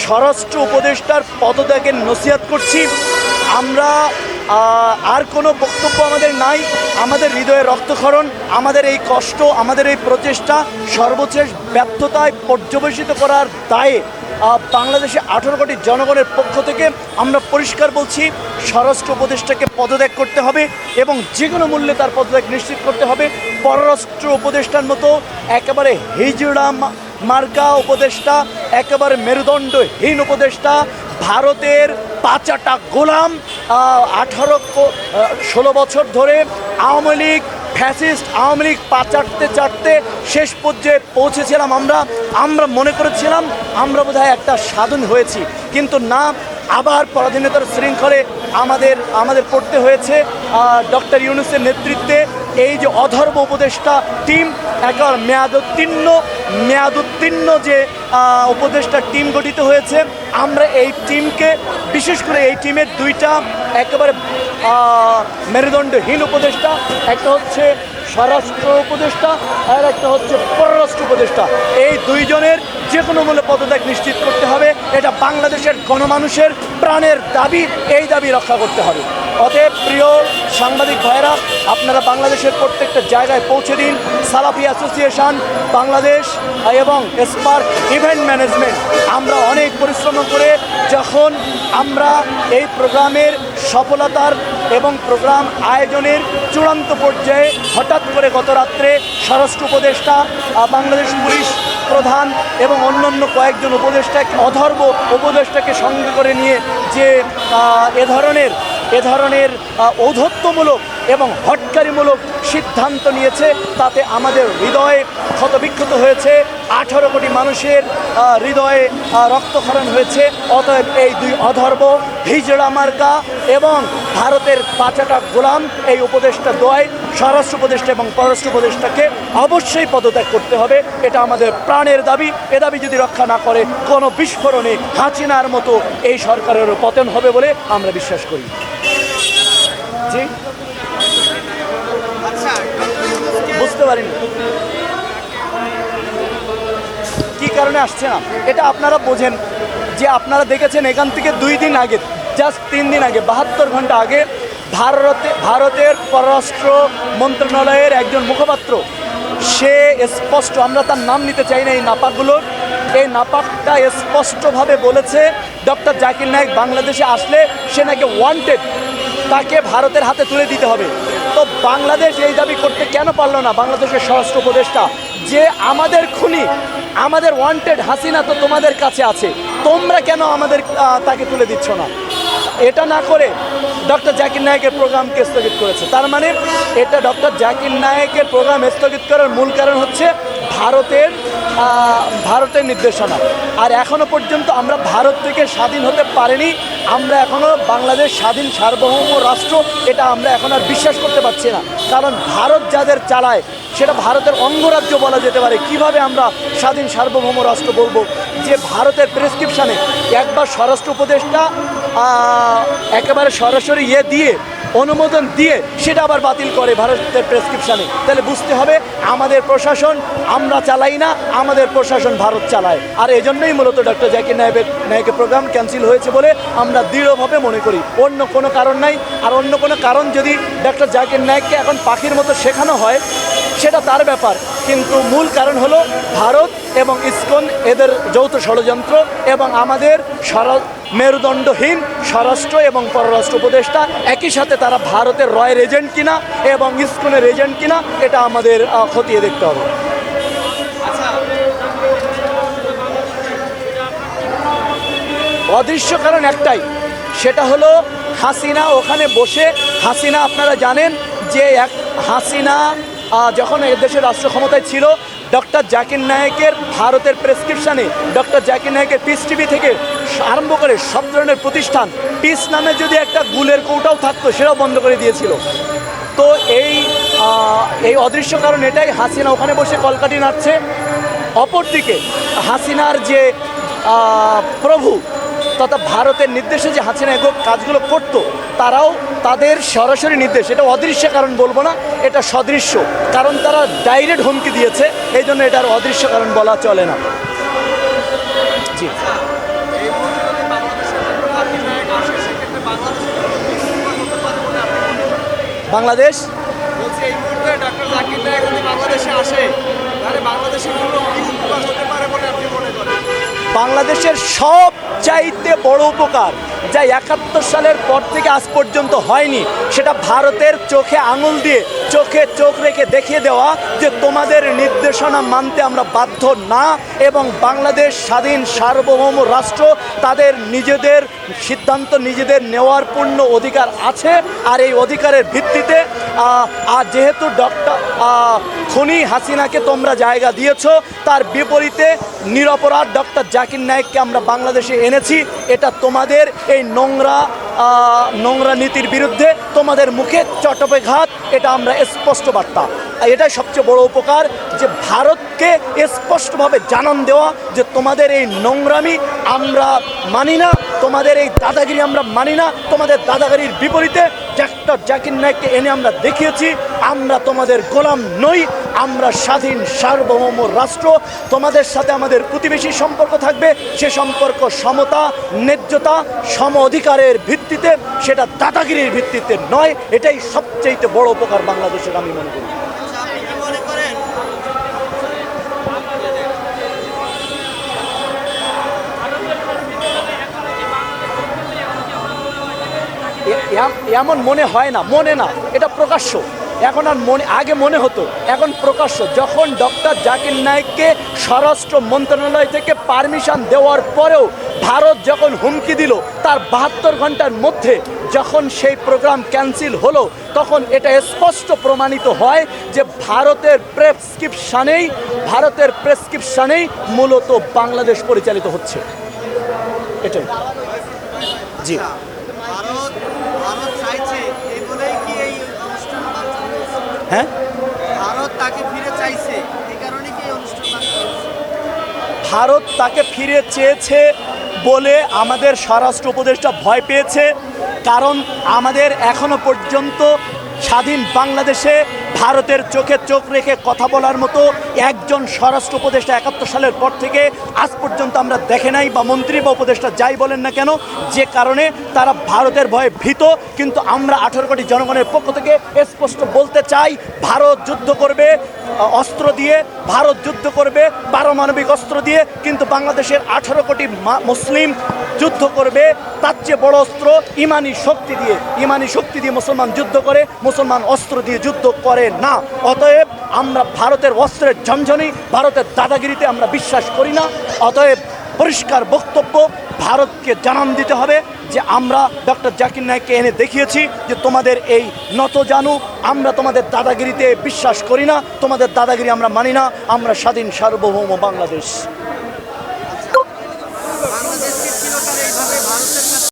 স্বরাষ্ট্র উপদেষ্টার পদত্যাগের নসিহত করছি। আমরা আর কোনো বক্তব্য আমাদের নাই। আমাদের হৃদয়ে রক্তক্ষরণ, আমাদের এই কষ্ট, আমাদের এই প্রচেষ্টা সর্বশেষ ব্যর্থতায় পর্যবেসিত করার দায়ে বাংলাদেশে আঠারো কোটি জনগণের পক্ষ থেকে আমরা পরিষ্কার বলছি, স্বরাষ্ট্র উপদেষ্টাকে পদত্যাগ করতে হবে এবং যে কোনো মূল্যে তার পদত্যাগ নিশ্চিত করতে হবে। পররাষ্ট্র উপদেষ্টার মতো একেবারে হিজড়া মা- মার্কা উপদেষ্টা, একেবারে মেরুদণ্ডহীন উপদেষ্টা, ভারতের পাঁচাটা গোলাম আঠারো ষোলো বছর ধরে আওয়ামী লীগ, ফ্যাসিস্ট আওয়ামী লীগ পা চাটতে চাটতে শেষ পর্যায়ে পৌঁছেছিলাম আমরা। আমরা মনে করেছিলাম আমরা বোধহয় একটা সাধন হয়েছি। কিন্তু না, আবার পরাধীনতার শৃঙ্খলে আমাদের আমাদের পড়তে হয়েছে। ডক্টর ইউনুসের নেতৃত্বে এই যে অধর্ম উপদেষ্টা টিম, একেবারে মেয়াদোত্তীর্ণ মেয়াদোত্তীর্ণ যে উপদেষ্টা টিম গঠিত হয়েছে, আমরা এই টিমকে, বিশেষ করে এই টিমের দুইটা একেবারে মেরুদণ্ডহীন উপদেষ্টা, একটা হচ্ছে স্বরাষ্ট্র উপদেষ্টা আর একটা হচ্ছে পররাষ্ট্র উপদেষ্টা। এই দুইজনের যে কোনো মূল্যে পদত্যাগ নিশ্চিত করতে হবে, এটা বাংলাদেশের গণমানুষের প্রাণের দাবি, এই দাবি রক্ষা করতে হবে। অতএব প্রিয় সাংবাদিক ভাইরা আপনারা বাংলাদেশের প্রত্যেকটা জায়গায় পৌঁছে দিন। সালাফি অ্যাসোসিয়েশন, বাংলাদেশ এবং স্পার্ক ইভেন্ট ম্যানেজমেন্ট। আমরা অনেক পরিশ্রম করে যখন আমরা এই প্রোগ্রামের সফলতার এবং প্রোগ্রাম আয়োজনের চূড়ান্ত পর্যায়ে হঠাৎ করে গত রাত্রে স্বরাষ্ট্র উপদেষ্টা বাংলাদেশ পুলিশ প্রধান এবং অন্যান্য কয়েকজন উপদেষ্টা অধর্ব উপদেষ্টাকে সঙ্গে করে নিয়ে যে এ ধরনের এ ধরনের আহ, ঔদ্ধত্যমূলক এবং হটকারিমূলক সিদ্ধান্ত নিয়েছে। তাতে আমাদের হৃদয়ে ক্ষতবিক্ষত হয়েছে। আঠারো কোটি মানুষের হৃদয়ে রক্তক্ষরণ হয়েছে। অতএব এই দুই অধর্ব হিজড়া মার্কা এবং ভারতের পাঁচাটা গোলাম এই উপদেষ্টা দোয় স্বরাষ্ট্র উপদেষ্টা এবং পররাষ্ট্র উপদেষ্টাকে অবশ্যই পদত্যাগ করতে হবে। এটা আমাদের প্রাণের দাবি। এ দাবি যদি রক্ষা না করে কোনো বিস্ফোরণে হাঁচিনার মতো এই সরকারেরও পতন হবে বলে আমরা বিশ্বাস করি। জি বুঝতে পারিনি। কি কারণে আসছে না? এটা আপনারা বোঝেন যে আপনারা দেখেছেন এখান থেকে দুই দিন আগে জাস্ট তিন দিন আগে বাহাত্তর ঘণ্টা আগে ভারতে ভারতের পররাষ্ট্র মন্ত্রণালয়ের একজন মুখপাত্র সে স্পষ্ট আমরা তার নাম নিতে চাই না এই নাপাকগুলোর এই নাপাকটা স্পষ্টভাবে বলেছে ডক্টর জাকির নায়ক বাংলাদেশে আসলে সে নাকি ওয়ান্টেড তাকে ভারতের হাতে তুলে দিতে হবে। তো বাংলাদেশ এই দাবি করতে কেন পারল না? বাংলাদেশের স্বরাষ্ট্র উপদেষ্টা, যে আমাদের খুনি, আমাদের ওয়ান্টেড হাসিনা তো তোমাদের কাছে আছে। তোমরা কেন আমাদের তাকে তুলে দিচ্ছ না? এটা না করে ডক্টর জাকির নায়কের প্রোগ্রামকে স্থগিত করেছে। তার মানে এটা ডক্টর জাকির নায়েকের প্রোগ্রাম স্থগিত করার মূল কারণ হচ্ছে ভারতের ভারতের নির্দেশনা। আর এখনও পর্যন্ত আমরা ভারত থেকে স্বাধীন হতে পারিনি। আমরা এখনও বাংলাদেশ স্বাধীন সার্বভৌম রাষ্ট্র, এটা আমরা এখন আর বিশ্বাস করতে পারছি না। কারণ ভারত যাদের চালায়, সেটা ভারতের অঙ্গরাজ্য বলা যেতে পারে। কীভাবে আমরা স্বাধীন সার্বভৌম রাষ্ট্র বলব? যে ভারতের প্রেসক্রিপশানে একবার স্বরাষ্ট্র উপদেষ্টা একেবারে সরাসরি ইয়ে দিয়ে, অনুমোদন দিয়ে সেটা আবার বাতিল করে ভারতের প্রেসক্রিপশানে তাহলে বুঝতে হবে, আমাদের প্রশাসন, আমরা চালাই না, আমাদের প্রশাসন ভারত চালায়। আর এই জন্যই মূলত ডক্টর জাকির নায়েবের নায়কের প্রোগ্রাম ক্যান্সেল হয়েছে বলে আমরা দৃঢ়ভাবে মনে করি। অন্য কোনো কারণ নাই, আর অন্য কোনো কারণ যদি ডক্টর জাকির নায়েককে এখন পাখির মতো শেখানো হয়, সেটা তার ব্যাপার। কিন্তু মূল কারণ হলো ভারত এবং ইসকন, এদের যৌথ ষড়যন্ত্র এবং আমাদের মেরুদণ্ডহীন স্বরাষ্ট্র এবং পররাষ্ট্র উপদেষ্টা, একই সাথে তারা ভারতের রয়ের এজেন্ট কিনা এবং ইসকনের এজেন্ট কিনা, এটা আমাদের খতিয়ে দেখতে হবে। অদৃশ্য কারণ একটাই, সেটা হলো হাসিনা, ওখানে বসে হাসিনা, আপনারা জানেন যে এক হাসিনা যখন দেশের রাষ্ট্র ক্ষমতায় ছিল ডক্টর জাকির নায়েকের ভারতের প্রেসক্রিপশানে ডক্টর জাকির নায়েকের পিস টিভি থেকে আরম্ভ করে সব ধরনের প্রতিষ্ঠান পিস নামে যদি একটা গুলের কৌটাও থাকতো, সেটাও বন্ধ করে দিয়েছিল। তো এই এই অদৃশ্য কারণ এটাই হাসিনা ওখানে বসে কলকাটি নাড়ছে। অপরদিকে হাসিনার যে প্রভু তথা ভারতের নির্দেশে যে হাসিনা এগুলো কাজগুলো করতো, তারাও তাদের সরাসরি নির্দেশ এটা অদৃশ্য কারণ বলব না এটা সদৃশ্য। কারণ তারা ডাইরেক্ট হুমকি দিয়েছে এই জন্য এটার অদৃশ্য কারণ বলা চলে না। জি। বাংলাদেশ? বাংলাদেশের সব চাইতে বড় উপকার যা একাত্তর সালের পর থেকে আজ পর্যন্ত হয়নি, সেটা ভারতের চোখে আঙুল দিয়ে চোখে চোখ রেখে দেখিয়ে দেওয়া যে তোমাদের নির্দেশনা মানতে আমরা বাধ্য না এবং বাংলাদেশ স্বাধীন সার্বভৌম রাষ্ট্র, তাদের নিজেদের সিদ্ধান্ত নিজেদের নেওয়ার পূর্ণ অধিকার আছে আর এই অধিকারের ভিত্তিতে আর যেহেতু ডক্টর খনি হাসিনাকে তোমরা জায়গা দিয়েছ, তার বিপরীতে নিরপরাধ ডক্টর জাকির নায়েককে আমরা বাংলাদেশে এনেছি, এটা তোমাদের এই নোংরা নোংরা নীতির বিরুদ্ধে তোমাদের মুখে চটপে ঘাত এটা আমরা স্পষ্ট বার্তা। এটাই সবচেয়ে বড় উপকার যে ভারতকে স্পষ্টভাবে জানান দেওয়া যে তোমাদের এই নোংরামি আমরা মানি না, তোমাদের এই দাদাগিরি আমরা মানি না, তোমাদের দাদাগিরির বিপরীতে ডক্টর জাকির নায়ককে এনে আমরা দেখিয়েছি। আমরা তোমাদের গোলাম নই, আমরা স্বাধীন সার্বভৌম রাষ্ট্র। তোমাদের সাথে আমাদের প্রতিবেশী সম্পর্ক থাকবে, সে সম্পর্ক সমতা, ন্যায্যতা, সম অধিকারের ভিত্তিতে, সেটা দাদাগিরির ভিত্তিতে নয়, এটাই সবচেয়ে বড় উপকার বাংলাদেশের, আমি মনে করি। মনে এমন মনে হয় না, মনে না, এটা প্রকাশ্য। এখন আর মনে, আগে মনে হতো, এখন প্রকাশ্য। যখন ডক্টর জাকির নায়েককে স্বরাষ্ট্র মন্ত্রণালয় থেকে পারমিশন দেওয়ার পরেও ভারত যখন হুমকি দিল, তার বাহাত্তর ঘণ্টার মধ্যে যখন সেই প্রোগ্রাম ক্যান্সেল হলো, তখন এটা স্পষ্ট প্রমাণিত হয় যে ভারতের প্রেসক্রিপশানেই ভারতের প্রেসক্রিপশানেই মূলত বাংলাদেশ পরিচালিত হচ্ছে। এটাই। জি। ভারত চাইছে এই বলেই কি এই অনুষ্ঠান বাঞ্চাল হয়েছে? হ্যাঁ? ভারত তাকে ফিরে চাইছে। এই কারণে কি অনুষ্ঠান ভারত তাকে ফিরে চেয়েছে বলে আমাদের স্বরাষ্ট্র উপদেষ্টা ভয় পেয়েছে। কারণ আমাদের এখনও পর্যন্ত স্বাধীন বাংলাদেশে ভারতের চোখে চোখ রেখে কথা বলার মতো একজন স্বরাষ্ট্র উপদেষ্টা একাত্তর সালের পর থেকে আজ পর্যন্ত আমরা দেখে নাই বা মন্ত্রী বা উপদেষ্টা যাই বলেন না কেন, যে কারণে তারা ভারতের ভয়ে ভীত। কিন্তু আমরা আঠারো কোটি জনগণের পক্ষ থেকে স্পষ্ট বলতে চাই, ভারত যুদ্ধ করবে, অস্ত্র দিয়ে, ভারত যুদ্ধ করবে, পারমাণবিক অস্ত্র দিয়ে, কিন্তু বাংলাদেশের আঠারো কোটি মুসলিম যুদ্ধ করবে, তার চেয়ে বড় অস্ত্র ইমানি শক্তি দিয়ে। ইমানি শক্তি দিয়ে মুসলমান যুদ্ধ করে, মুসলমান অস্ত্র দিয়ে যুদ্ধ করে না। অতএব আমরা ভারতের অস্ত্রের ঝমঝনি ভারতের দাদাগিরিতে আমরা বিশ্বাস করি না। অতএব পরিষ্কার বক্তব্য, ভারতকে জানান দিতে হবে যে আমরা ডক্টর জাকির নায়ককে এনে দেখিয়েছি যে তোমাদের এই নত জানু, আমরা তোমাদের দাদাগিরিতে বিশ্বাস করি না, তোমাদের দাদাগিরি আমরা মানি না, আমরা স্বাধীন সার্বভৌম বাংলাদেশ বাংলাদেশ।